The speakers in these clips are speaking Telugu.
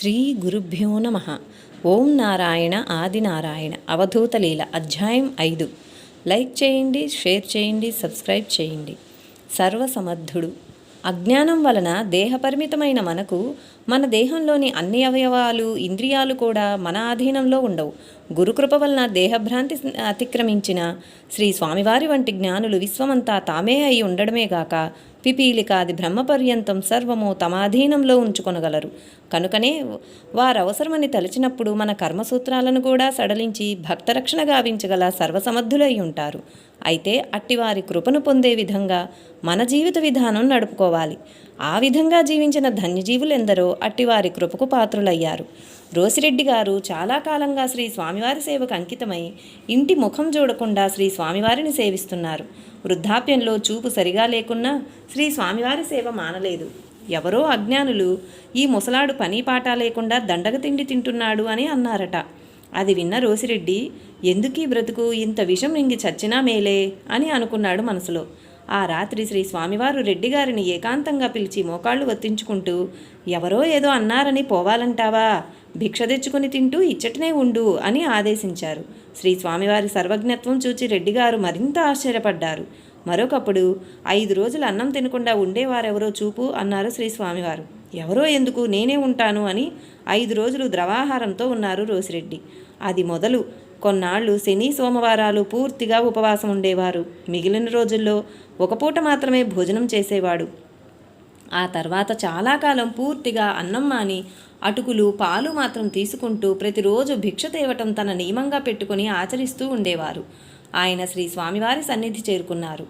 శ్రీ గురుభ్యో నమ ఓం నారాయణ ఆదినారాయణ. అవధూతలీల అధ్యాయం ఐదు. లైక్ చేయండి షేర్ చేయండి సబ్స్క్రైబ్ చేయండి. సర్వసమర్థుడు. అజ్ఞానం వలన దేహపరిమితమైన మనకు మన దేహంలోని అన్ని అవయవాలు ఇంద్రియాలు కూడా మన ఆధీనంలో ఉండవు. గురుకృప వలన దేహభ్రాంతి అతిక్రమించిన శ్రీ స్వామివారి వంటి జ్ఞానులు విశ్వమంతా తామే అయి ఉండడమే గాక పిపీలికాది బ్రహ్మపర్యంతం సర్వము తమాధీనంలో ఉంచుకొనగలరు. కనుకనే వారవసరమని తలచినప్పుడు మన కర్మసూత్రాలను కూడా సడలించి భక్తరక్షణ గావించగల సర్వసమర్థులై ఉంటారు. అయితే అట్టివారి కృపను పొందే విధంగా మన జీవిత విధానం నడుపుకోవాలి. ఆ విధంగా జీవించిన ధన్యజీవులెందరో అట్టివారి కృపకు పాత్రులయ్యారు. రోసిరెడ్డి గారు చాలా కాలంగా శ్రీ స్వామివారి సేవకు అంకితమై ఇంటి ముఖం చూడకుండా శ్రీ స్వామివారిని సేవిస్తున్నారు. వృద్ధాప్యంలో చూపు సరిగా లేకున్నా శ్రీ స్వామివారి సేవ మానలేదు. ఎవరో అజ్ఞానులు ఈ ముసలాడు పని పాట లేకుండా దండగ తిండి తింటున్నాడు అని అన్నారట. అది విన్న రోసిరెడ్డి ఎందుకీ బ్రతుకు? ఇంత విషం ఇంగి చచ్చినా మేలే అని అనుకున్నాడు మనసులో. ఆ రాత్రి శ్రీ స్వామివారు రెడ్డి గారిని ఏకాంతంగా పిలిచి మోకాళ్ళు వత్తించుకుంటూ ఎవరో ఏదో అన్నారని పోవాలంటావా? భిక్ష తెచ్చుకుని తింటూ ఇచ్చటనే ఉండు అని ఆదేశించారు. శ్రీ స్వామివారి సర్వజ్ఞత్వం చూచి రెడ్డిగారు మరింత ఆశ్చర్యపడ్డారు. మరొకప్పుడు ఐదు రోజులు అన్నం తినకుండా ఉండేవారెవరో చూపు అన్నారు శ్రీ స్వామివారు. ఎవరో ఎందుకు నేనే ఉంటాను అని ఐదు రోజులు ద్రవాహారంతో ఉన్నారు రోసిరెడ్డి. అది మొదలు. కొన్నాళ్ళు శని సోమవారాలు పూర్తిగా ఉపవాసం ఉండేవారు. మిగిలిన రోజుల్లో ఒక పూట మాత్రమే భోజనం చేసేవాడు. ఆ తర్వాత చాలా కాలం పూర్తిగా అన్నం మాని అటుకులు పాలు మాత్రం తీసుకుంటూ ప్రతిరోజు భిక్ష తేవటం తన నియమంగా పెట్టుకుని ఆచరిస్తూ ఉండేవారు. ఆయన శ్రీ స్వామివారి సన్నిధి చేరుకున్నారు.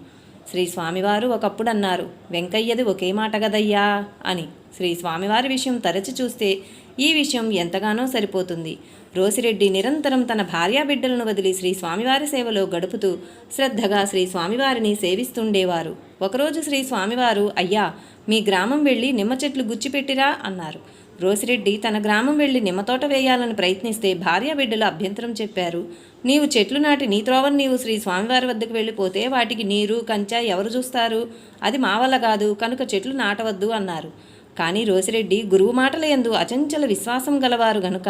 శ్రీ స్వామివారు ఒకప్పుడు అన్నారు వెంకయ్యది ఒకే మాట గదయ్యా అని. శ్రీ స్వామివారి విషయం తరచి చూస్తే ఈ విషయం ఎంతగానో సరిపోతుంది. రోసిరెడ్డి నిరంతరం తన భార్యా బిడ్డలను వదిలి శ్రీ స్వామివారి సేవలో గడుపుతూ శ్రద్ధగా శ్రీ స్వామివారిని సేవిస్తుండేవారు. ఒకరోజు శ్రీ స్వామివారు అయ్యా మీ గ్రామం వెళ్ళి నిమ్మ చెట్లు గుచ్చిపెట్టిరా అన్నారు. రోసిరెడ్డి తన గ్రామం వెళ్ళి నిమ్మతోట వేయాలని ప్రయత్నిస్తే భార్య బిడ్డలు అభ్యంతరం చెప్పారు. నీవు చెట్లు నాటి నీ త్రోవను నీవు శ్రీ స్వామివారి వద్దకు వెళ్ళిపోతే వాటికి నీరు కంచ ఎవరు చూస్తారు? అది మా వల్ల కాదు కనుక చెట్లు నాటవద్దు అన్నారు. కానీ రోసిరెడ్డి గురువు మాటల యందు అచంచల విశ్వాసం గలవారు గనుక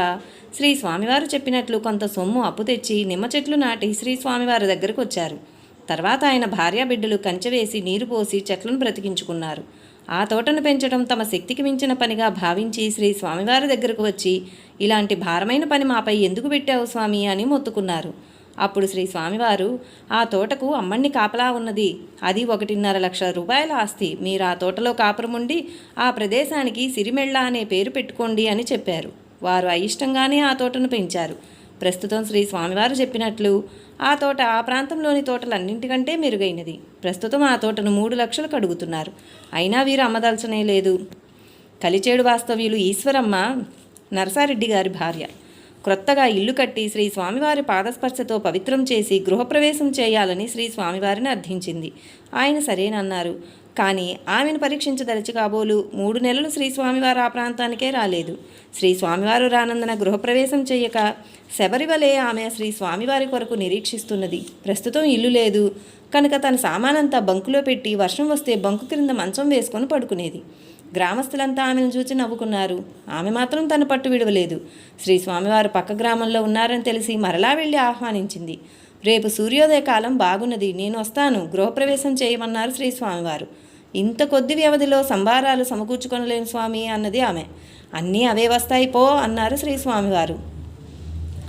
శ్రీ స్వామివారు చెప్పినట్లు కొంత సొమ్ము అప్పు తెచ్చి నిమ్మ చెట్లు నాటి శ్రీ స్వామివారి దగ్గరకు వచ్చారు. తర్వాత ఆయన భార్య బిడ్డలు కంచె వేసి నీరు పోసి చెట్లను బ్రతికించుకున్నారు. ఆ తోటను పెంచడం తమ శక్తికి మించిన పనిగా భావించి శ్రీ స్వామివారి దగ్గరకు వచ్చి ఇలాంటి భారమైన పని మాపై ఎందుకు పెట్టావు స్వామి? అని మొత్తుకున్నారు. అప్పుడు శ్రీ స్వామివారు ఆ తోటకు అమ్మణ్ణి కాపలా ఉన్నది. అది ఒకటిన్నర లక్షల రూపాయల ఆస్తి. మీరు ఆ తోటలో కాపురం ఉండి ఆ ప్రదేశానికి సిరిమెళ్ళ అనే పేరు పెట్టుకోండి అని చెప్పారు. వారు అయిష్టంగానే ఆ తోటను పెంచారు. ప్రస్తుతం శ్రీ స్వామివారు చెప్పినట్లు ఆ తోట ఆ ప్రాంతంలోని తోటలన్నింటికంటే మెరుగైనది. ప్రస్తుతం ఆ తోటను మూడు లక్షలకు కడుగుతున్నారు అయినా వీరు అమ్మదలచనే లేదు. కలిచేడు వాస్తవ్యులు ఈశ్వరమ్మ నరసారెడ్డి గారి భార్య. క్రొత్తగా ఇల్లు కట్టి శ్రీ స్వామివారి పాదస్పర్శతో పవిత్రం చేసి గృహప్రవేశం చేయాలని శ్రీ స్వామివారిని అర్థించింది. ఆయన సరేనన్నారు. కానీ ఆమెను పరీక్షించదలిచి కాబోలు మూడు నెలలు శ్రీ స్వామివారు ఆ ప్రాంతానికే రాలేదు. శ్రీ స్వామివారు రానందన గృహప్రవేశం చేయక శబరివలే ఆమె శ్రీ స్వామివారి కొరకు నిరీక్షిస్తున్నది. ప్రస్తుతం ఇల్లు లేదు. కనుక తన సామానంతా బంకులో పెట్టి వర్షం వస్తే బంకు క్రింద మంచం వేసుకొని పడుకునేది. గ్రామస్తులంతా ఆమెను చూచి నవ్వుకున్నారు. ఆమె మాత్రం తన పట్టు విడవలేదు. శ్రీ స్వామివారు పక్క గ్రామంలో ఉన్నారని తెలిసి మరలా వెళ్ళి ఆహ్వానించింది. రేపు సూర్యోదయ కాలం బాగున్నది నేను వస్తాను గృహప్రవేశం చేయమన్నారు శ్రీ స్వామివారు ఇంత కొద్ది వ్యవధిలో సంభారాలు సమకూర్చుకొనలేను స్వామి అన్నది ఆమె. అన్నీ అవే వస్తాయి పో అన్నారు శ్రీ స్వామివారు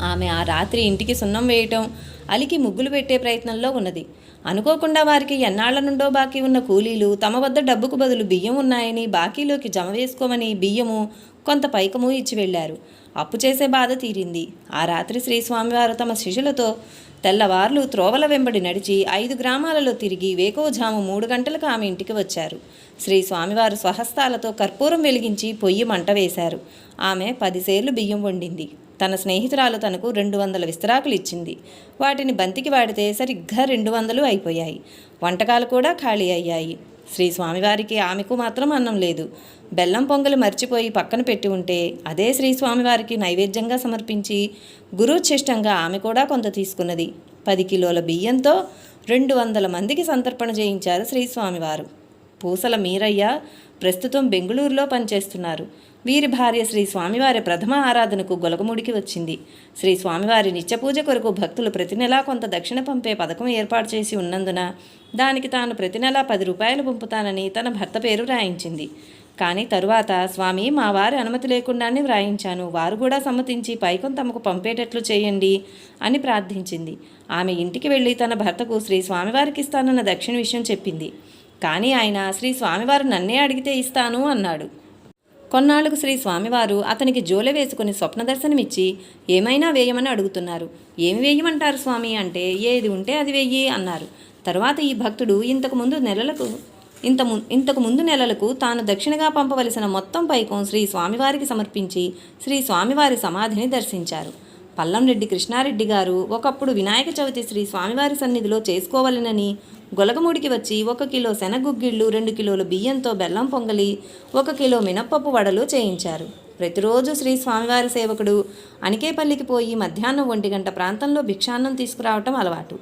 ఆమె ఆ రాత్రి ఇంటికి సున్నం వేయటం అలికి ముగ్గులు పెట్టే ప్రయత్నంలో ఉన్నది. అనుకోకుండా వారికి ఎన్నాళ్ళ నుండో బాకీ ఉన్న కూలీలు తమ వద్ద డబ్బుకు బదులు బియ్యం ఉన్నాయని బాకీలోకి జమ వేసుకోమని బియ్యము కొంత పైకము ఇచ్చి వెళ్ళారు. అప్పు చేసే బాధ తీరింది. ఆ రాత్రి శ్రీస్వామివారు తమ శిష్యులతో తెల్లవార్లు త్రోవల వెంబడి నడిచి ఐదు గ్రామాలలో తిరిగి వేకోజాము మూడు గంటలకు ఆమె ఇంటికి వచ్చారు. శ్రీ స్వామివారు స్వహస్తాలతో కర్పూరం వెలిగించి పొయ్యి మంట వేశారు. ఆమె పదిసేర్లు బియ్యం వండింది. తన స్నేహితురాలు తనకు రెండు వందల విస్తరాకులు ఇచ్చింది. వాటిని బంతికి వాడితే సరిగ్గా రెండు వందలు అయిపోయాయి. వంటకాలు కూడా ఖాళీ అయ్యాయి. శ్రీ స్వామివారికి ఆమెకు మాత్రం అన్నం లేదు. బెల్లం పొంగలు మర్చిపోయి పక్కన పెట్టి ఉంటే అదే శ్రీ స్వామివారికి నైవేద్యంగా సమర్పించి గురుచిష్టంగా ఆమె కూడా కొంత తీసుకున్నది. పది కిలోల బియ్యంతో రెండు వందల మందికి సంతర్పణ చేయించారు శ్రీ స్వామివారు. పూసల మీరయ్య ప్రస్తుతం బెంగళూరులో పనిచేస్తున్నారు. వీరి భార్య శ్రీ స్వామివారి ప్రథమ ఆరాధనకు గొలగముడికి వచ్చింది. శ్రీ స్వామివారి నిత్యపూజ కొరకు భక్తులు ప్రతి నెలా కొంత దక్షిణ పంపే పథకం ఏర్పాటు చేసి ఉన్నందున దానికి తాను ప్రతి నెలా పది రూపాయలు పంపుతానని తన భర్త పేరు రాయించింది కానీ తరువాత స్వామి మా వారి అనుమతి లేకుండానే వ్రాయించాను. వారు కూడా సమ్మతించి పైకం తమకు పంపేటట్లు చేయండి అని ప్రార్థించింది. ఆమె ఇంటికి వెళ్ళి తన భర్తకు శ్రీ స్వామివారికి ఇస్తానన్న దక్షిణ విషయం చెప్పింది. కానీ ఆయన శ్రీ స్వామివారు నన్నే అడిగితే ఇస్తాను అన్నాడు. కొన్నాళ్ళకు శ్రీ స్వామివారు అతనికి జోల వేసుకుని స్వప్న దర్శనమిచ్చి ఏమైనా వేయమని అడుగుతున్నారు. ఏమి వేయమంటారు స్వామి అంటే ఏది ఉంటే అది వెయ్యి అన్నారు. తరువాత ఈ భక్తుడు ఇంతకు ముందు నెలలకు ఇంత ము ఇంతకు ముందు నెలలకు తాను దక్షిణగా పంపవలసిన మొత్తం పైకం శ్రీ స్వామివారికి సమర్పించి శ్రీ స్వామివారి సమాధిని దర్శించారు. పల్లంరెడ్డి కృష్ణారెడ్డి గారు ఒకప్పుడు వినాయక చవితి శ్రీ స్వామివారి సన్నిధిలో చేసుకోవాలనని గొలగమూడికి వచ్చి ఒక కిలో శనగుగ్గిళ్ళు రెండు కిలోల బియ్యంతో బెల్లం పొంగలి ఒక కిలో మినప్పప్పు వడలు చేయించారు. ప్రతిరోజు శ్రీ స్వామివారి సేవకుడు అనికేపల్లికి పోయి మధ్యాహ్నం ఒంటి గంట ప్రాంతంలో భిక్షాన్నం తీసుకురావటం అలవాటు.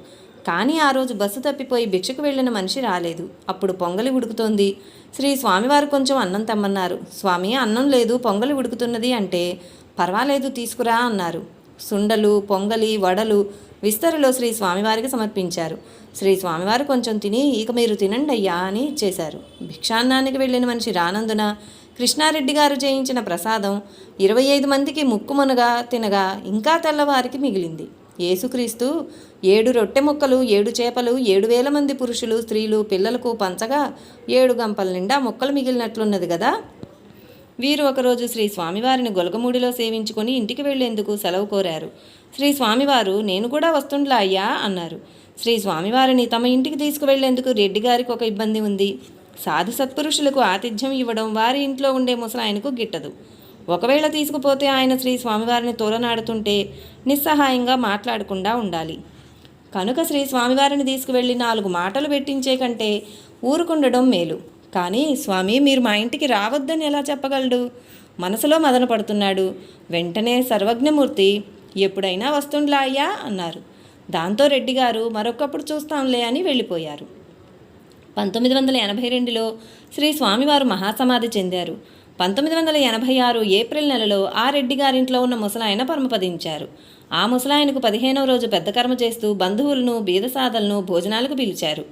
కానీ ఆ రోజు బస్సు తప్పిపోయి భిక్షకు వెళ్ళిన మనిషి రాలేదు. అప్పుడు పొంగలి ఉడుకుతోంది. శ్రీ స్వామివారు కొంచెం అన్నం తెమ్మన్నారు. స్వామి అన్నం లేదు పొంగలి ఉడుకుతున్నది అంటే పర్వాలేదు తీసుకురా అన్నారు. సుండలు పొంగలి వడలు విస్తరలో శ్రీ స్వామివారికి సమర్పించారు. శ్రీ స్వామివారు కొంచెం తిని ఇక మీరు తినండి అయ్యా అని ఇచ్చేశారు భిక్షాన్నానికి వెళ్ళిన మనిషి రానందున కృష్ణారెడ్డి గారు చేయించిన ప్రసాదం ఇరవై ఐదు మందికి ముక్కుమనుగా తినగా ఇంకా తెల్లవారికి మిగిలింది. యేసుక్రీస్తు ఏడు రొట్టె ముక్కలు ఏడు చేపలు ఏడు వేల మంది పురుషులు స్త్రీలు పిల్లలకు పంచగా ఏడు గంపల నిండా ముక్కలు మిగిలినట్లున్నది కదా వీరు ఒకరోజు శ్రీ స్వామివారిని గొలగమూడిలో సేవించుకొని ఇంటికి వెళ్ళేందుకు సెలవు కోరారు. శ్రీ స్వామివారు నేను కూడా వస్తుండ్లా అయ్యా? అన్నారు. శ్రీ స్వామివారిని తమ ఇంటికి తీసుకువెళ్ళేందుకు రెడ్డి గారికి ఒక ఇబ్బంది ఉంది. సాధు సత్పురుషులకు ఆతిథ్యం ఇవ్వడం వారి ఇంట్లో ఉండే ముసలాయనకు గిట్టదు. ఒకవేళ తీసుకుపోతే ఆయన శ్రీ స్వామివారిని తోలనాడుతుంటే నిస్సహాయంగా మాట్లాడకుండా ఉండాలి. కనుక శ్రీ స్వామివారిని తీసుకువెళ్ళి నాలుగు మాటలు పెట్టించే కంటే ఊరుకుండడం మేలు. కానీ స్వామి మీరు మా ఇంటికి రావద్దని ఎలా చెప్పగలడు? మనసులో మదన పడుతున్నాడు. వెంటనే సర్వజ్ఞమూర్తి ఎప్పుడైనా వస్తుండ్లా అయ్యా? అన్నారు. దాంతో రెడ్డి గారు మరొకప్పుడు చూస్తాంలే అని వెళ్ళిపోయారు. పంతొమ్మిది వందల ఎనభై రెండులో శ్రీ స్వామివారు మహాసమాధి చెందారు. పంతొమ్మిది వందల ఎనభై ఆరు ఏప్రిల్ నెలలో ఆ రెడ్డి గారింట్లో ఉన్న ముసలాయన పరమపదించారు. ఆ ముసలాయనకు పదిహేనవ రోజు పెద్ద కర్మ చేస్తూ బంధువులను బీదసాదలను భోజనాలకు పిలిచారు.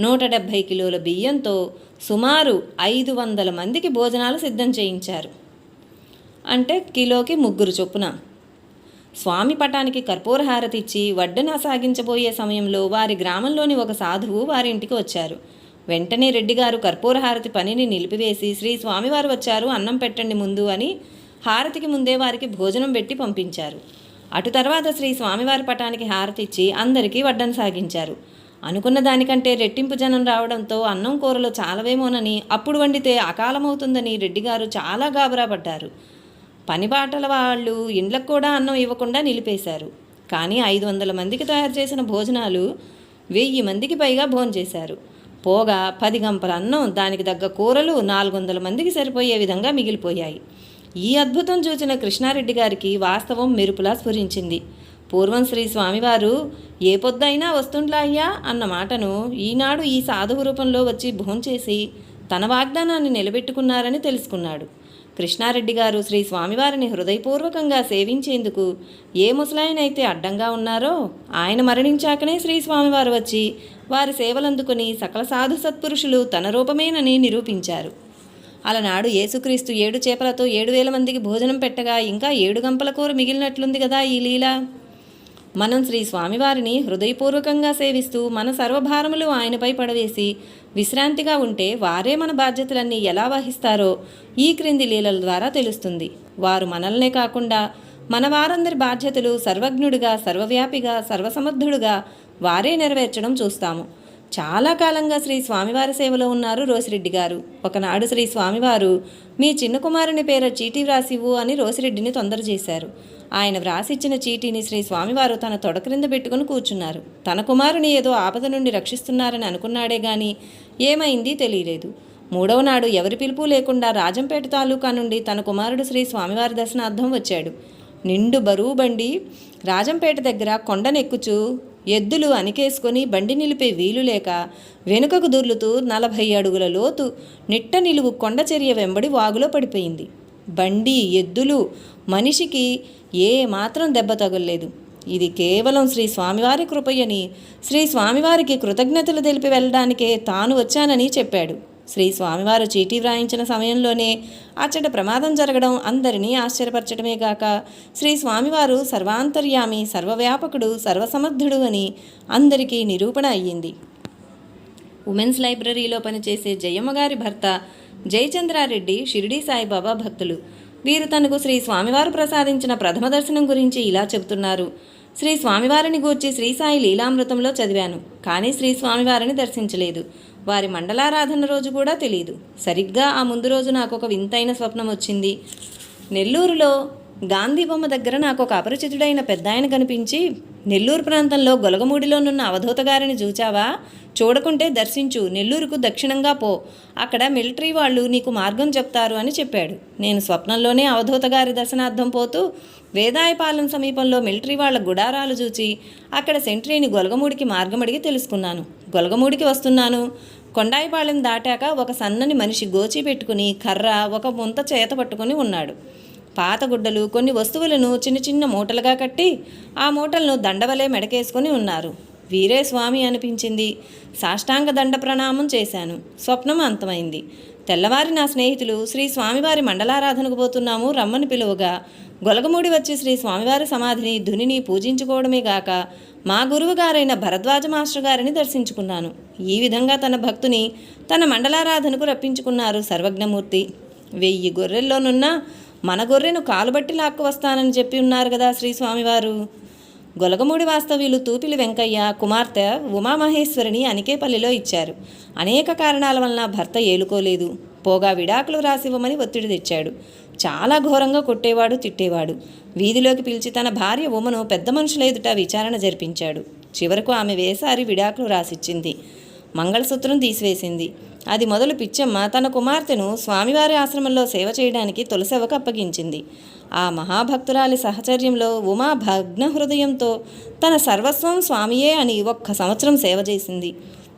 నూట డెబ్భై కిలోల బియ్యంతో సుమారు ఐదు వందల మందికి భోజనాలు సిద్ధం చేయించారు. అంటే కిలోకి ముగ్గురు చొప్పున. స్వామి పటానికి కర్పూర హారతి ఇచ్చి వడ్డన సాగించబోయే సమయంలో వారి గ్రామంలోని ఒక సాధువు వారి ఇంటికి వచ్చారు. వెంటనే రెడ్డిగారు కర్పూర హారతి పనిని నిలిపివేసి శ్రీ స్వామివారు వచ్చారు అన్నం పెట్టండి ముందు అని హారతికి ముందే వారికి భోజనం పెట్టి పంపించారు. అటు తర్వాత శ్రీ స్వామివారి పటానికి హారతి ఇచ్చి అందరికీ వడ్డన సాగించారు. అనుకున్న దానికంటే రెట్టింపు జనం రావడంతో అన్నం కూరలు చాలవేమోనని అప్పుడు వండితే అకాలమవుతుందని రెడ్డిగారు చాలా గాబరా పడ్డారు పనిపాటల వాళ్ళు ఇండ్లకు కూడా అన్నం ఇవ్వకుండా నిలిపేశారు. కానీ ఐదు వందల మందికి తయారు చేసిన భోజనాలు వెయ్యి మందికి పైగా భోంచేశారు పోగా పది గంపల అన్నం దానికి తగ్గ కూరలు నాలుగు వందల మందికి సరిపోయే విధంగా మిగిలిపోయాయి. ఈ అద్భుతం చూసిన కృష్ణారెడ్డి గారికి వాస్తవం మెరుపులా స్ఫురించింది. పూర్వం శ్రీ స్వామివారు ఏ పొద్దైనా వస్తుండ్లా అయ్యా అన్న మాటను ఈనాడు ఈ సాధువు రూపంలో వచ్చి భోంచేసి తన వాగ్దానాన్ని నిలబెట్టుకున్నారని తెలుసుకున్నాడు. కృష్ణారెడ్డి గారు శ్రీ స్వామివారిని హృదయపూర్వకంగా సేవించేందుకు ఏ ముసలాయనైతే అడ్డంగా ఉన్నారో ఆయన మరణించాకనే శ్రీ స్వామివారు వచ్చి వారి సేవలందుకుని సకల సాధు సత్పురుషులు తన రూపమేనని నిరూపించారు. అలనాడు యేసుక్రీస్తు ఏడు చేపలతో ఏడు వేల మందికి భోజనం పెట్టగా ఇంకా ఏడు గంపల కూర మిగిలినట్లుంది కదా ఈ లీల. మనం శ్రీ స్వామివారిని హృదయపూర్వకంగా సేవిస్తూ మన సర్వభారములు ఆయనపై పడవేసి విశ్రాంతిగా ఉంటే వారే మన బాధ్యతలన్నీ ఎలా వహిస్తారో ఈ క్రింది లీలల ద్వారా తెలుస్తుంది. వారు మనల్నే కాకుండా మన వారందరి బాధ్యతలు సర్వజ్ఞుడిగా సర్వవ్యాపిగా సర్వసమర్థుడుగా వారే నెరవేర్చడం చూస్తాము. చాలా కాలంగా శ్రీ స్వామివారి సేవలో ఉన్నారు రోసిరెడ్డి గారు. ఒకనాడు శ్రీ స్వామివారు మీ చిన్న కుమారుని పేర చీటీ వ్రాసివ్వు అని రోసిరెడ్డిని తొందర చేశారు. ఆయన వ్రాసిచ్చిన చీటీని శ్రీ స్వామివారు తన తొడ క్రింద పెట్టుకుని కూర్చున్నారు. తన కుమారుని ఏదో ఆపద నుండి రక్షిస్తున్నారని అనుకున్నాడే గాని ఏమైంది తెలియలేదు. మూడవ నాడు ఎవరి పిలుపు లేకుండా రాజంపేట తాలూకా నుండి తన కుమారుడు శ్రీ స్వామివారి దర్శనార్థం వచ్చాడు. నిండు బరువు బండి రాజంపేట దగ్గర కొండనెక్కుచూ ఎద్దులు అనికేసుకొని బండి నిలిపే వీలు లేక వెనుకకు దుర్లుతూ నలభై అడుగుల లోతు నిట్ట నిలువు కొండచర్య వెంబడి వాగులో పడిపోయింది. బండి ఎద్దులు మనిషికి ఏ మాత్రం దెబ్బ తగలలేదు. ఇది కేవలం శ్రీ స్వామివారి కృపయ్యని శ్రీ స్వామివారికి కృతజ్ఞతలు తెలిపి వెళ్ళడానికే తాను వచ్చానని చెప్పాడు. శ్రీ స్వామివారు చీటీ వ్రాయించిన సమయంలోనే అచ్చట ప్రమాదం జరగడం అందరినీ ఆశ్చర్యపరచడమే గాక శ్రీ స్వామివారు సర్వాంతర్యామి సర్వవ్యాపకుడు సర్వసమర్థుడు అని అందరికీ నిరూపణ అయ్యింది. ఉమెన్స్ లైబ్రరీలో పనిచేసే జయమ్మ గారి భర్త జయచంద్రారెడ్డి షిరిడీ సాయిబాబా భక్తులు. వీరు తనకు శ్రీ స్వామివారు ప్రసాదించిన ప్రథమ దర్శనం గురించి ఇలా చెబుతున్నారు. శ్రీ స్వామివారిని గూర్చి శ్రీ సాయి లీలామృతంలో చదివాను కానీ శ్రీ స్వామివారిని దర్శించలేదు. వారి మండలారాధన రోజు కూడా తెలియదు సరిగ్గా ఆ ముందు రోజు నాకు ఒక వింతైన స్వప్నం వచ్చింది. నెల్లూరులో గాంధీ బొమ్మ దగ్గర నాకు ఒక అపరిచితుడైన పెద్ద ఆయన కనిపించి నెల్లూరు ప్రాంతంలో గొలగమూడిలోనున్న అవధూత గారిని చూచావా? చూడకుంటే దర్శించు. నెల్లూరుకు దక్షిణంగా పో. అక్కడ మిలిటరీ వాళ్ళు నీకు మార్గం చెప్తారు అని చెప్పాడు. నేను స్వప్నంలోనే అవధూత గారి దర్శనార్థం పోతూ వేదాయపాలెం సమీపంలో మిలిటరీ వాళ్ళ గుడారాలు చూచి అక్కడ సెంట్రీని గొలగమూడికి మార్గం అడిగి తెలుసుకున్నాను. గొలగమూడికి వస్తున్నాను. కొండాయిపాళెం దాటాక ఒక సన్నని మనిషి గోచి పెట్టుకుని కర్ర ఒక ముంత చేత పట్టుకుని ఉన్నాడు. పాత గుడ్డలు కొన్ని వస్తువులను చిన్న చిన్న మూటలుగా కట్టి ఆ మూటలను దండవలే మెడకేసుకొని ఉన్నారు. వీరే స్వామి అనిపించింది. సాష్టాంగ దండ ప్రణామం చేశాను. స్వప్నం అంతమైంది. తెల్లవారి నా స్నేహితులు శ్రీ స్వామివారి మండలారాధనకు పోతున్నాము రమ్మని పిలువగా. గొలగమూడి వచ్చి శ్రీ స్వామివారి సమాధిని ధునిని పూజించుకోవడమే గాక మా గురువు గారైన భరద్వాజ మాస్టర్ గారిని దర్శించుకున్నాను. ఈ విధంగా తన భక్తుని తన మండలారాధనకు రప్పించుకున్నారు సర్వజ్ఞమూర్తి. వెయ్యి గొర్రెల్లోనున్న మన గొర్రెను కాలుబట్టి లాక్కు వస్తానని చెప్పి ఉన్నారు కదా శ్రీ స్వామివారు. గొలగమూడి వాస్తవ్యులు తూపిలి వెంకయ్య కుమార్తె ఉమామహేశ్వరిని అనికేపల్లిలో ఇచ్చారు. అనేక కారణాల వలన భర్త ఏలుకోలేదు. పోగా విడాకులు రాసివ్వమని ఒత్తిడి తెచ్చాడు. చాలా ఘోరంగా కొట్టేవాడు తిట్టేవాడు. వీధిలోకి పిలిచి తన భార్య ఉమను పెద్ద మనుషుల ఎదుట విచారణ జరిపించాడు. చివరకు ఆమె వేసారి విడాకులు రాసిచ్చింది. మంగళసూత్రం తీసివేసింది. అది మొదలు పిచ్చమ్మ తన కుమార్తెను స్వామివారి ఆశ్రమంలో సేవ చేయడానికి తులసెవకు అప్పగించింది. ఆ మహాభక్తురాలి సహచర్యంలో ఉమా భగ్న హృదయంతో తన సర్వస్వం స్వామియే అని ఒక్క సంవత్సరం సేవ చేసింది.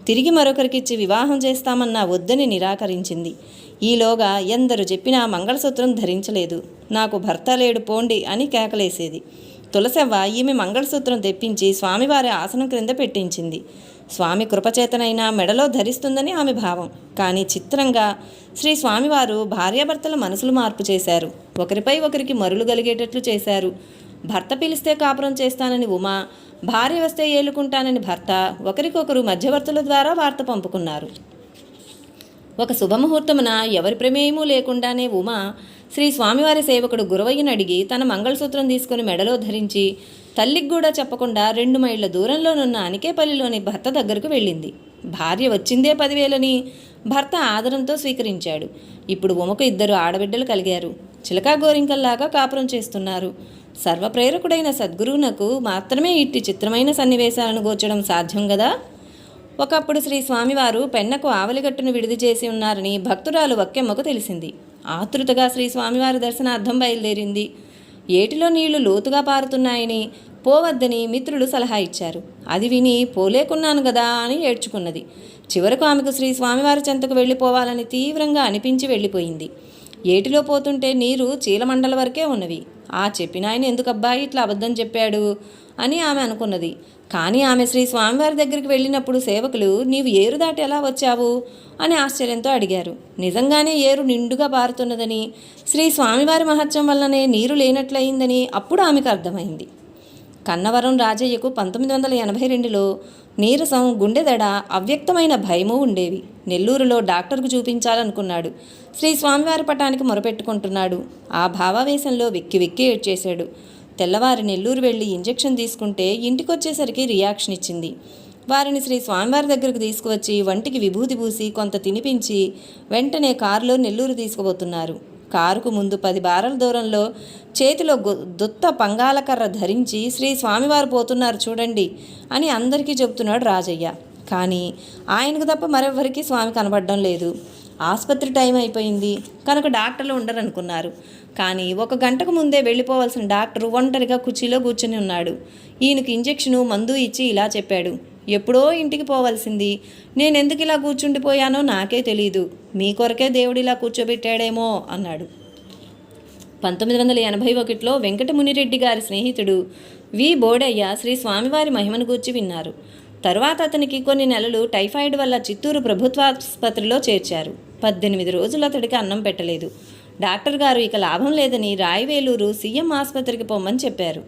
తిరిగి మరొకరికిచ్చి వివాహం చేస్తామన్న వద్దని నిరాకరించింది. ఈలోగా ఎందరు చెప్పినా మంగళసూత్రం ధరించలేదు. నాకు భర్త లేడు పోండి అని కేకలేసేది. తులసవ్వ ఈమె మంగళసూత్రం తెప్పించి స్వామివారి ఆసనం క్రింద పెట్టించింది. స్వామి కృపచేతనైనా మెడలో ధరిస్తుందని ఆమె భావం. కానీ చిత్రంగా శ్రీ స్వామివారు భార్యాభర్తల మనసులు మార్పు చేశారు. ఒకరిపై ఒకరికి మరులు కలిగేటట్లు చేశారు. భర్త పిలిస్తే కాపురం చేస్తానని ఉమా భార్య వస్తే ఏలుకుంటానని భర్త ఒకరికొకరు మధ్యవర్తుల ద్వారా వార్త పంపుకున్నారు. ఒక శుభముహూర్తమున ఎవరి ప్రమేయమూ లేకుండానే ఉమ శ్రీ స్వామివారి సేవకుడు గురవయ్యను అడిగి తన మంగళసూత్రం తీసుకుని మెడలో ధరించి తల్లికి కూడా చెప్పకుండా రెండు మైళ్ళ దూరంలోనున్న అనికేపల్లిలోని భర్త దగ్గరకు వెళ్ళింది. భార్య వచ్చిందే పదివేలని భర్త ఆదరంతో స్వీకరించాడు. ఇప్పుడు ఉమకు ఇద్దరు ఆడబిడ్డలు కలిగారు. చిలకా గోరింకల్లాగా కాపురం చేస్తున్నారు. సర్వప్రేరకుడైన సద్గురువునకు మాత్రమే ఇట్టి చిత్రమైన సన్నివేశాలను గోచడం సాధ్యం కదా ఒకప్పుడు శ్రీ స్వామివారు పెన్నకు ఆవలిగట్టును విడిది చేసి ఉన్నారని భక్తురాలు వక్కెమ్మకు తెలిసింది. ఆతృతగా శ్రీ స్వామివారి దర్శనార్థం బయలుదేరింది. ఏటిలో నీళ్ళు లోతుగా పారుతున్నాయని పోవద్దని మిత్రులు సలహా ఇచ్చారు. అది విని పోలేకున్నాను కదా అని ఏడ్చుకున్నది. చివరకు ఆమెకు శ్రీ స్వామివారి చెంతకు వెళ్ళిపోవాలని తీవ్రంగా అనిపించి వెళ్ళిపోయింది. ఏటిలో పోతుంటే నీరు చీలమండల వరకే ఉన్నవి. ఆ చెప్పిన ఆయన ఎందుకబ్బా ఇట్లా అబద్ధం చెప్పాడు? అని ఆమె అనుకున్నది. కానీ ఆమె శ్రీ స్వామివారి దగ్గరికి వెళ్ళినప్పుడు సేవకులు నీవు ఏరు దాటి ఎలా వచ్చావు? అని ఆశ్చర్యంతో అడిగారు. నిజంగానే ఏరు నిండుగా పారుతున్నదని శ్రీ స్వామివారి మహత్యం వల్లనే నీరు లేనట్లయిందని అప్పుడు ఆమెకు అర్థమైంది. కన్నవరం రాజయ్యకు పంతొమ్మిది వందల ఎనభై రెండులో నీరసం గుండెదడ అవ్యక్తమైన భయము ఉండేవి. నెల్లూరులో డాక్టర్కు చూపించాలనుకున్నాడు. శ్రీ స్వామివారి పటానికి మొరపెట్టుకుంటున్నాడు. ఆ భావావేశంలో వెక్కి వెక్కి ఏడ్చేశాడు. తెల్లవారి నెల్లూరు వెళ్ళి ఇంజెక్షన్ తీసుకుంటే ఇంటికొచ్చేసరికి రియాక్షన్ ఇచ్చింది. వారిని శ్రీ స్వామివారి దగ్గరకు తీసుకువచ్చి వంటికి విభూతి పూసి కొంత తినిపించి వెంటనే కారులో నెల్లూరు తీసుకుపోతున్నారు. కారుకు ముందు పది బారల దూరంలో చేతిలో దుత్త పంగాలకర్ర ధరించి శ్రీ స్వామివారు పోతున్నారు చూడండి అని అందరికీ చెబుతున్నాడు రాజయ్య. కానీ ఆయనకు తప్ప మరెవ్వరికీ స్వామి కనబడడం లేదు. ఆసుపత్రి టైం అయిపోయింది. కనుక డాక్టర్లు ఉండరనుకున్నారు. కానీ ఒక గంటకు ముందే వెళ్ళిపోవాల్సిన డాక్టర్ ఒంటరిగా కుర్చీలో కూర్చుని ఉన్నాడు. ఈయనకు ఇంజెక్షను మందు ఇచ్చి ఇలా చెప్పాడు. ఎప్పుడో ఇంటికి పోవాల్సింది. నేను ఎందుకు ఇలా కూర్చుండిపోయానో నాకే తెలియదు మీ కొరకే దేవుడు ఇలా కూర్చోబెట్టాడేమో అన్నాడు. పంతొమ్మిది వందల ఎనభై ఒకటిలో వెంకటమునిరెడ్డి గారి స్నేహితుడు వి. బోడయ్య శ్రీ స్వామివారి మహిమను గూర్చి విన్నారు. తరువాత అతనికి కొన్ని నెలలు టైఫాయిడ్ వల్ల చిత్తూరు ప్రభుత్వాసుపత్రిలో చేర్చారు. పద్దెనిమిది రోజులు అతడికి అన్నం పెట్టలేదు. డాక్టర్ గారు ఇక లాభం లేదని రాయవేలూరు సీఎం ఆసుపత్రికి పొమ్మని చెప్పారు.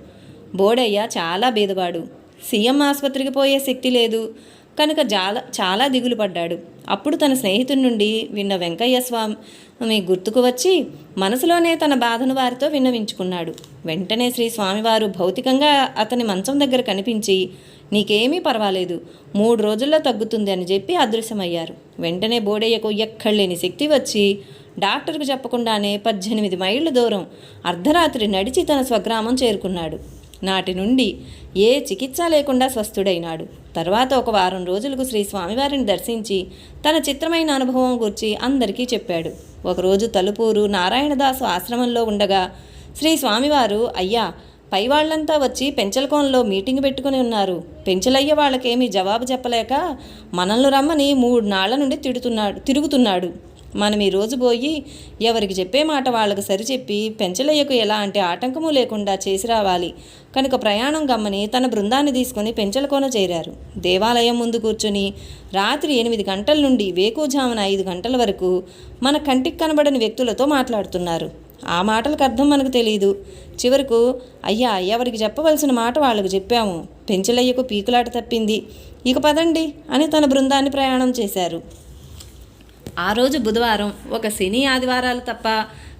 బోడయ్య చాలా బీదవాడు. సీఎం ఆసుపత్రికి పోయే శక్తి లేదు. కనుక చాలా చాలా దిగులు పడ్డాడు. అప్పుడు తన స్నేహితుడి నుండి విన్న వెంకయ్య స్వామి గుర్తుకు వచ్చి మనసులోనే తన బాధను వారితో విన్నవించుకున్నాడు. వెంటనే శ్రీ స్వామివారు భౌతికంగా అతని మంచం దగ్గర కనిపించి నీకేమీ పర్వాలేదు. మూడు రోజుల్లో తగ్గుతుంది అని చెప్పి అదృశ్యమయ్యారు. వెంటనే బోడయ్యకు ఎక్కడలేని శక్తి వచ్చి డాక్టర్కు చెప్పకుండానే పద్దెనిమిది మైళ్ళ దూరం అర్ధరాత్రి నడిచి తన స్వగ్రామం చేరుకున్నాడు. నాటి నుండి ఏ చికిత్స లేకుండా స్వస్థుడైనాడు. తర్వాత ఒక వారం రోజులకు శ్రీ స్వామివారిని దర్శించి తన చిత్రమైన అనుభవం గురించి అందరికీ చెప్పాడు. ఒకరోజు తలుపూరు నారాయణదాసు ఆశ్రమంలో ఉండగా శ్రీ స్వామివారు అయ్యా పై వాళ్ళంతా వచ్చి పెంచలకోనలో మీటింగ్ పెట్టుకుని ఉన్నారు. పెంచలయ్య వాళ్ళకేమీ జవాబు చెప్పలేక మనల్ని రమ్మని మూడు నాళ్ళ నుండి తిడుతున్నాడు తిరుగుతున్నాడు. మనం ఈ రోజు పోయి ఎవరికి చెప్పే మాట వాళ్ళకు సరిచెప్పి పెంచలయ్యకు ఎలాంటి ఆటంకము లేకుండా చేసి రావాలి. కనుక ప్రయాణం గమ్మని తన బృందాన్ని తీసుకుని పెంచలకోన చేరారు. దేవాలయం ముందు కూర్చుని రాత్రి ఎనిమిది గంటల నుండి వేకుజామున ఐదు గంటల వరకు మన కంటికి కనబడని వ్యక్తులతో మాట్లాడుతున్నారు. ఆ మాటలకు అర్థం మనకు తెలియదు చివరకు అయ్యా ఎవరికి చెప్పవలసిన మాట వాళ్ళకు చెప్పాము. పెంచలయ్యకు పీకులాట తప్పింది. ఇక పదండి అని తన బృందాన్ని ప్రయాణం చేశారు. ఆ రోజు బుధవారం ఒక శని ఆదివారాలు తప్ప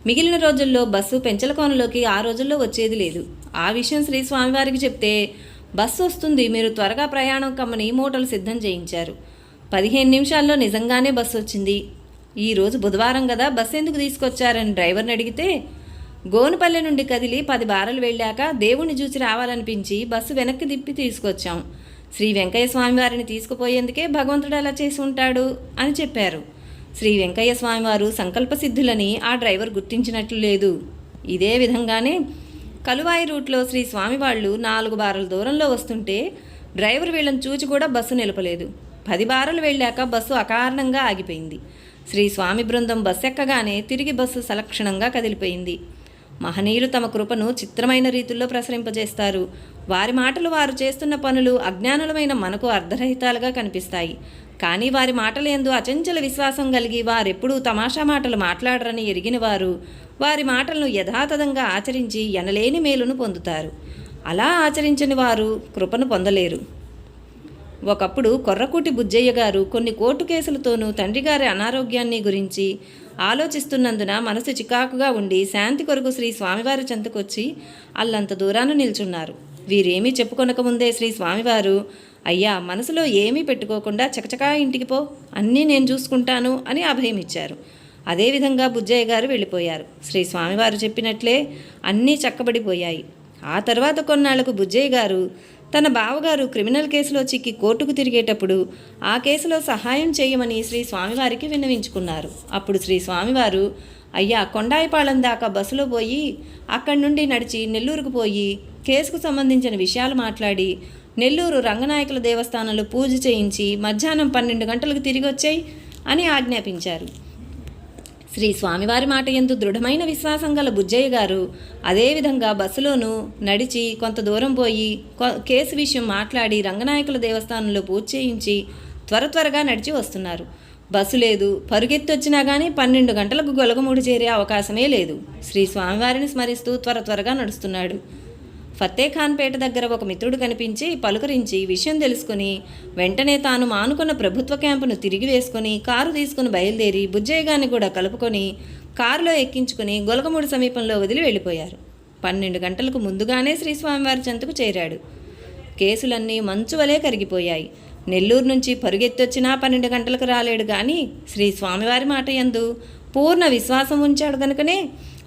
మిగిలిన రోజుల్లో బస్సు పెంచలకోనలోకి ఆ రోజుల్లో వచ్చేది లేదు. ఆ విషయం శ్రీ స్వామివారికి చెప్తే బస్సు వస్తుంది మీరు త్వరగా ప్రయాణం కమ్మని మూటలు సిద్ధం చేయించారు. పదిహేను నిమిషాల్లో నిజంగానే బస్సు వచ్చింది. ఈ రోజు బుధవారం కదా బస్సు ఎందుకు తీసుకొచ్చారని డ్రైవర్ని అడిగితే గోనుపల్లె నుండి కదిలి పది బారలు వెళ్ళాక దేవుణ్ణి చూసి రావాలనిపించి బస్సు వెనక్కి తిప్పి తీసుకొచ్చాం. శ్రీ వెంకయ్య స్వామివారిని తీసుకుపోయేందుకే భగవంతుడు అలా చేసి ఉంటాడు అని చెప్పారు. శ్రీ వెంకయ్య స్వామివారు సంకల్ప సిద్ధులని ఆ డ్రైవర్ గుర్తించినట్లు లేదు. ఇదే విధంగానే కలువాయి రూట్లో శ్రీ స్వామి వాళ్ళు నాలుగు బారల దూరంలో వస్తుంటే డ్రైవర్ వీళ్ళని చూచి కూడా బస్సు నిలపలేదు. పది బారలు వెళ్ళాక బస్సు అకారణంగా ఆగిపోయింది. శ్రీ స్వామి బృందం బస్సు ఎక్కగానే తిరిగి బస్సు సలక్షణంగా కదిలిపోయింది. మహనీయులు తమ కృపను చిత్రమైన రీతుల్లో ప్రసరింపజేస్తారు. వారి మాటలు వారు చేస్తున్న పనులు అజ్ఞానులమైన మనకు అర్ధరహితాలుగా కనిపిస్తాయి. కానీ వారి మాటల ఎందు అచంచల విశ్వాసం కలిగి వారెప్పుడూ తమాషా మాటలు మాట్లాడరని ఎరిగిన వారు వారి మాటలను యథాతథంగా ఆచరించి ఎనలేని మేలును పొందుతారు. అలా ఆచరించని వారు కృపను పొందలేరు. ఒకప్పుడు కొర్రకూటి బుజ్జయ్య గారు కొన్ని కోర్టు కేసులతోనూ తండ్రిగారి అనారోగ్యాన్ని గురించి ఆలోచిస్తున్నందున మనసు చికాకుగా ఉండి శాంతి కొరకు శ్రీ స్వామివారి చెంతకొచ్చి అల్లంత దూరాన నిల్చున్నారు. వీరేమీ చెప్పుకొనకముందే శ్రీ స్వామివారు అయ్యా మనసులో ఏమీ పెట్టుకోకుండా చకచకా ఇంటికి పో అన్నీ నేను చూసుకుంటాను అని అభయమిచ్చారు. అదేవిధంగా బుజ్జయ్య గారు వెళ్ళిపోయారు. శ్రీ స్వామివారు చెప్పినట్లే అన్నీ చక్కబడిపోయాయి. ఆ తర్వాత కొన్నాళ్ళకు బుజ్జయ్య గారు తన బావగారు క్రిమినల్ కేసులో చిక్కి కోర్టుకు తిరిగేటప్పుడు ఆ కేసులో సహాయం చేయమని శ్రీ స్వామివారికి విన్నవించుకున్నారు. అప్పుడు శ్రీ స్వామివారు అయ్యా కొండాయిపాళెం దాకా బస్సులో పోయి అక్కడి నుండి నడిచి నెల్లూరుకు పోయి కేసుకు సంబంధించిన విషయాలు మాట్లాడి నెల్లూరు రంగనాయకుల దేవస్థానంలో పూజ చేయించి మధ్యాహ్నం పన్నెండు గంటలకు తిరిగి వచ్చాయి అని ఆజ్ఞాపించారు. శ్రీ స్వామివారి మాట ఎందు దృఢమైన విశ్వాసం గల బుజ్జయ్య గారు అదేవిధంగా బస్సులోనూ నడిచి కొంత దూరం పోయి కేసు విషయం మాట్లాడి రంగనాయకుల దేవస్థానంలో పూజ చేయించి త్వర త్వరగా నడిచి వస్తున్నారు. బస్సు లేదు పరుగెత్తొచ్చినా కానీ పన్నెండు గంటలకు గొలగమూడి చేరే అవకాశమే లేదు. శ్రీ స్వామివారిని స్మరిస్తూ త్వర త్వరగా నడుస్తున్నాడు. ఫత్తేఖాన్పేట దగ్గర ఒక మిత్రుడు కనిపించి పలుకరించి విషయం తెలుసుకుని వెంటనే తాను మానుకున్న ప్రభుత్వ క్యాంపును తిరిగి వేసుకుని కారు తీసుకుని బయలుదేరి బుజ్జయ్యగాన్ని కూడా కలుపుకొని కారులో ఎక్కించుకుని గొలగమూడి సమీపంలో వదిలి వెళ్ళిపోయారు. పన్నెండు గంటలకు ముందుగానే శ్రీస్వామివారి చెంతకు చేరాడు. కేసులన్నీ మంచు వలె కరిగిపోయాయి. నెల్లూరు నుంచి పరుగెత్తొచ్చినా పన్నెండు గంటలకు రాలేడు కానీ శ్రీ స్వామివారి మాట యందు పూర్ణ విశ్వాసం ఉంచాడు కనుకనే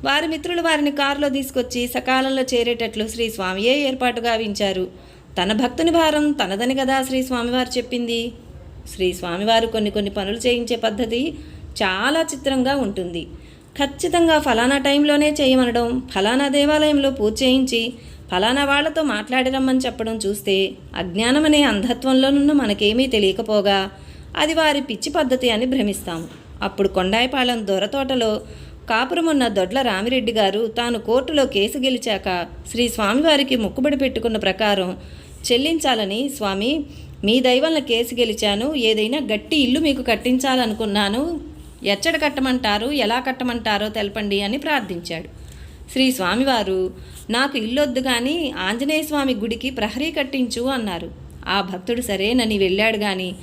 వారి మిత్రులు వారిని కారులో తీసుకొచ్చి సకాలంలో చేరేటట్లు శ్రీ స్వామియే ఏర్పాటు గావించారు. తన భక్తుని భారం తనదని కదా శ్రీ స్వామివారు చెప్పింది. శ్రీ స్వామివారు కొన్ని కొన్ని పనులు చేయించే పద్ధతి చాలా చిత్రంగా ఉంటుంది. ఖచ్చితంగా ఫలానా టైంలోనే చేయమనడం ఫలానా దేవాలయంలో పూజ చేయించి ఫలానా వాళ్ళతో మాట్లాడి రమ్మని చెప్పడం చూస్తే అజ్ఞానం అనే అంధత్వంలోనున్న మనకేమీ తెలియకపోగా అది వారి పిచ్చి పద్ధతి అని భ్రమిస్తాము అప్పుడు కొండాయిపాలెం దొరతోటలో కాపురమున్న దొడ్ల రామిరెడ్డి గారు తాను కోర్టులో కేసు గెలిచాక శ్రీ స్వామివారికి మొక్కుబడి పెట్టుకున్న ప్రకారం చెల్లించాలని స్వామి మీ దైవంలో కేసు గెలిచాను ఏదైనా గట్టి ఇల్లు మీకు కట్టించాలనుకున్నాను. ఎచ్చడ కట్టమంటారు ఎలా కట్టమంటారో తెలపండి అని ప్రార్థించాడు. శ్రీ స్వామివారు నాకు ఇల్లొద్దు కానీ ఆంజనేయ స్వామి గుడికి ప్రహరీ కట్టించు అన్నారు. ఆ భక్తుడు సరేనని వెళ్ళాడు కానీ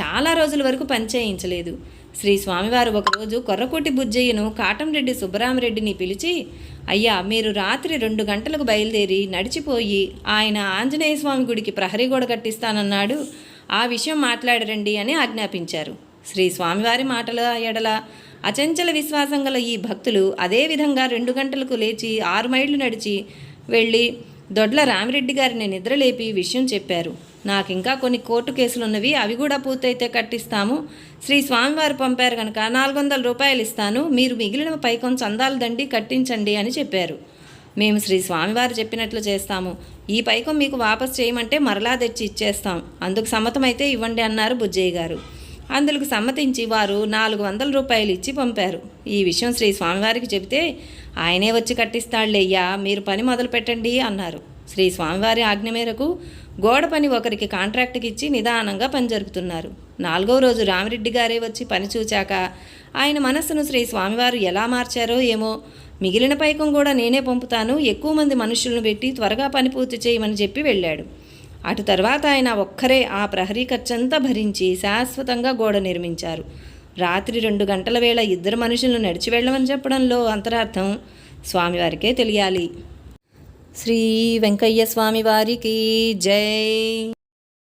చాలా రోజుల వరకు పనిచేయించలేదు శ్రీ స్వామివారు ఒకరోజు కొర్రకోటి బుజ్జయ్యను కాటంరెడ్డి సుబ్బరామరెడ్డిని పిలిచి అయ్యా మీరు రాత్రి రెండు గంటలకు బయలుదేరి నడిచిపోయి ఆయన ఆంజనేయ స్వామి గుడికి ప్రహరీ గోడ కట్టిస్తానన్నాడు. ఆ విషయం మాట్లాడరండి అని ఆజ్ఞాపించారు. శ్రీ స్వామివారి మాటల ఎడల అచంచల విశ్వాసం గల ఈ భక్తులు అదే విధంగా రెండు గంటలకు లేచి ఆరు మైళ్ళు నడిచి వెళ్ళి దొడ్ల రామిరెడ్డి గారిని నిద్రలేపి విషయం చెప్పారు. నాకు ఇంకా కొన్ని కోర్టు కేసులున్నవి అవి కూడా పూర్తయితే కట్టిస్తాము. శ్రీ స్వామివారు పంపారు కనుక నాలుగు వందల రూపాయలు ఇస్తాను. మీరు మిగిలిన పైకం చందాలు దండి కట్టించండి అని చెప్పారు. మేము శ్రీ స్వామివారు చెప్పినట్లు చేస్తాము. ఈ పైకం మీకు వాపస్ చేయమంటే మరలా తెచ్చి ఇచ్చేస్తాం. అందుకు సమ్మతమైతే ఇవ్వండి అన్నారు బుజ్జయ్య గారు. అందుకు సమ్మతించి వారు నాలుగు వందల రూపాయలు ఇచ్చి పంపారు. ఈ విషయం శ్రీ స్వామివారికి చెబితే ఆయనే వచ్చి కట్టిస్తాడులేయ్యా మీరు పని మొదలు పెట్టండి అన్నారు. శ్రీ స్వామివారి ఆజ్ఞ మేరకు గోడ పని ఒకరికి కాంట్రాక్ట్కి ఇచ్చి నిదానంగా పని జరుపుతున్నారు. నాలుగో రోజు రామిరెడ్డి గారే వచ్చి పని చూచాక ఆయన మనస్సును శ్రీ స్వామివారు ఎలా మార్చారో ఏమో. మిగిలిన పైకం కూడా నేనే పంపుతాను ఎక్కువ మంది మనుషులను పెట్టి త్వరగా పని పూర్తి చేయమని చెప్పి వెళ్ళాడు. అటు తర్వాత ఆయన ఒక్కరే ఆ ప్రహరీ ఖర్చంతా భరించి శాశ్వతంగా గోడ నిర్మించారు. రాత్రి రెండు గంటల వేళ ఇద్దరు మనుషులను నడిచి వెళ్ళమని చెప్పడంలో అంతరార్థం స్వామివారికే తెలియాలి. శ్రీ వెంకయ్య స్వామి వారికి జై